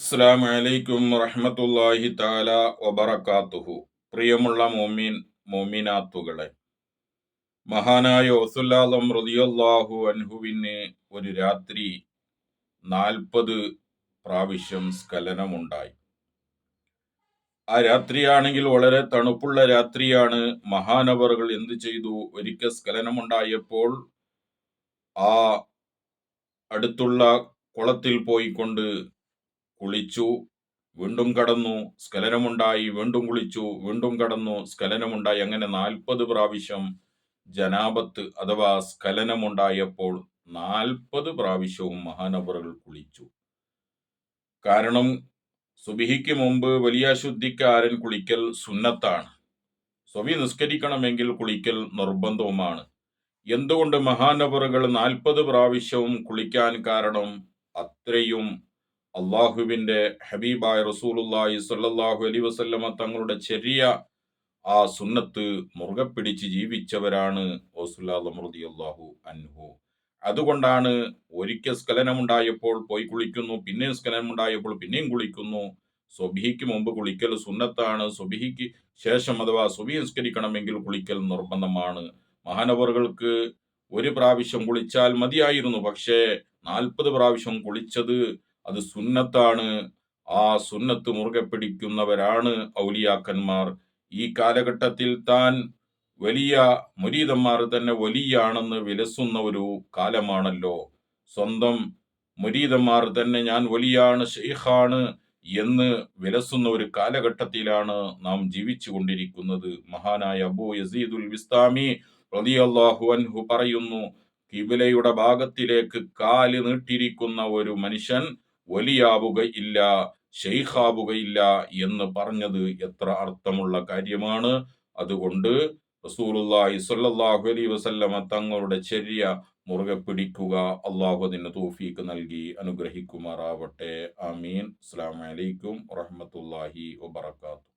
അസ്സാം വലൈക്കും വറഹമത്തല്ലാഹി താല വബറക്കാത്തുഹു പ്രിയമുള്ള മോമീൻ മോമിനാത്തുകളെ മഹാനായ ഒസുല്ലാദം റതിയല്ലാഹു അൻഹുവിന് ഒരു രാത്രി നാൽപ്പത് പ്രാവശ്യം സ്ഖലനമുണ്ടായി. ആ രാത്രിയാണെങ്കിൽ വളരെ തണുപ്പുള്ള രാത്രിയാണ്. മഹാനവറുകൾ എന്ത് ചെയ്തു? ഒരിക്കൽ സ്ഖലനമുണ്ടായപ്പോൾ ആ അടുത്തുള്ള കുളത്തിൽ പോയിക്കൊണ്ട് കുളിച്ചു വീണ്ടും കടന്നു സ്ഖലനമുണ്ടായി വീണ്ടും കുളിച്ചു വീണ്ടും കടന്നു സ്ഖലനമുണ്ടായി. അങ്ങനെ നാൽപ്പത് പ്രാവശ്യം ജനാപത്ത് അഥവാ സ്ഖലനമുണ്ടായപ്പോൾ നാൽപ്പത് പ്രാവശ്യവും മഹാനവറുകൾ കുളിച്ചു. കാരണം സുബിഹിക്ക് മുമ്പ് വലിയ ശുദ്ധിക്കാരൻ കുളിക്കൽ സുന്നത്താണ്. സ്വവി നിസ്കരിക്കണമെങ്കിൽ കുളിക്കൽ നിർബന്ധവുമാണ്. എന്തുകൊണ്ട് മഹാനവറുകൾ നാൽപ്പത് പ്രാവശ്യവും കുളിക്കാൻ കാരണം അത്രയും അള്ളാഹുവിന്റെ ഹബീബായ റസൂലുല്ലാഹി സല്ലാഹു അലി വസല്ലമ തങ്ങളുടെ ചെറിയ ആ സുന്നത്ത് മുറുകെ പിടിച്ച് ജീവിച്ചവരാണ് അള്ളാഹു അൻഹു. അതുകൊണ്ടാണ് ഒരിക്കൽ സ്ഖലനമുണ്ടായപ്പോൾ പോയി കുളിക്കുന്നു പിന്നെയും സ്ഖലനമുണ്ടായപ്പോൾ പിന്നെയും കുളിക്കുന്നു. സ്വബിഹിക്ക് മുമ്പ് കുളിക്കൽ സുന്നത്താണ്. സ്വബിഹിക്ക് ശേഷം അഥവാ സുബി നിസ്കരിക്കണമെങ്കിൽ കുളിക്കൽ നിർബന്ധമാണ്. മഹാനവറുകൾക്ക് ഒരു പ്രാവശ്യം കുളിച്ചാൽ മതിയായിരുന്നു. പക്ഷേ നാൽപ്പത് പ്രാവശ്യം കുളിച്ചത് അത് സുന്നത്താണ്. ആ സുന്നത്ത് മുറുകെ പിടിക്കുന്നവരാണ് ഔലിയാക്കന്മാർ. ഈ കാലഘട്ടത്തിൽ താൻ വലിയ മുരീതന്മാർ തന്നെ വലിയാണെന്ന് വിലസുന്ന ഒരു കാലമാണല്ലോ. സ്വന്തം മുരീതന്മാർ തന്നെ ഞാൻ വലിയാണ് ഷെയ്ഖാണ് എന്ന് വിലസുന്ന ഒരു കാലഘട്ടത്തിലാണ് നാം ജീവിച്ചു കൊണ്ടിരിക്കുന്നത്. മഹാനായ അബു യസീദുൽ വിസ്താമി റതിയല്ലാഹു അൻഹു പറയുന്നു കിബിലയുടെ ഭാഗത്തിലേക്ക് കാൽ നീട്ടിയിരിക്കുന്ന ഒരു മനുഷ്യൻ വലിയാവുകയില്ല ഷെയ്ഖാവുകയില്ല എന്ന് പറഞ്ഞത് എത്ര അർത്ഥമുള്ള കാര്യമാണ്. അതുകൊണ്ട് റസൂലുള്ളാഹി സ്വല്ലല്ലാഹു അലൈഹി വസല്ലമ തങ്ങളുടെ ചെറിയ മുറുകെ പിടിക്കുക അള്ളാഹു അതിന് തോഫീക്ക് നൽകി അനുഗ്രഹിക്കുമാറാവട്ടെ. ആമീൻ. അസ്സാം വലൈക്കും വറഹമത്തല്ലാഹി വബർക്കാത്തു